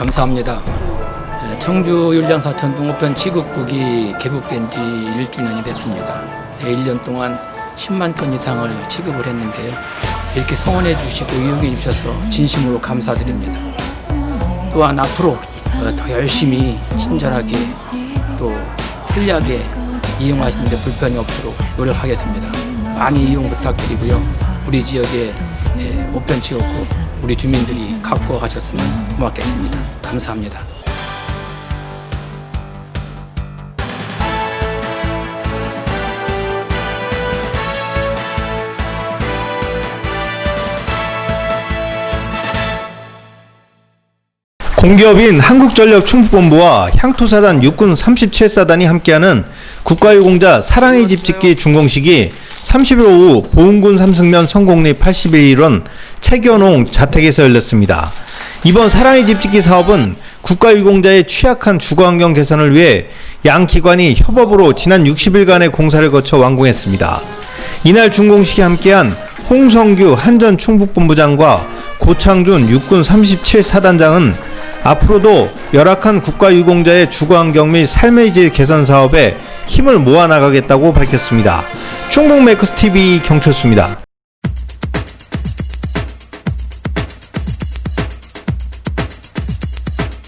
감사합니다. 예, 청주 율량 사천 동호편 취급국이 개국된 지 1주년이 됐습니다. 예, 1년 동안 10만 건 이상을 취급을 했는데요. 이렇게 성원해 주시고 이용해 주셔서 진심으로 감사드립니다. 또한 앞으로 어, 더 열심히 친절하게 또 편리하게 이용하시는데 불편이 없도록 노력하겠습니다. 많이 이용 부탁드리고요. 우리 지역의 예, 우편 취급국 우리 주민들이 갖고 가셨으면 고맙겠습니다. 감사합니다. 공기업인 한국전력 충북본부와 향토사단 육군 37사단이 함께하는 국가유공자 사랑의 집 짓기 준공식이 30일 오후 보은군 삼승면 성공리 81원 채견홍 자택에서 열렸습니다. 이번 사랑의 집 짓기 사업은 국가유공자의 취약한 주거환경 개선을 위해 양 기관이 협업으로 지난 60일간의 공사를 거쳐 완공했습니다. 이날 준공식에 함께한 홍성규 한전 충북본부장과 고창준 육군 37사단장은 앞으로도 열악한 국가유공자의 주거환경 및 삶의 질 개선 사업에 힘을 모아 나가겠다고 밝혔습니다. 충북 매크스 TV 경철수입니다.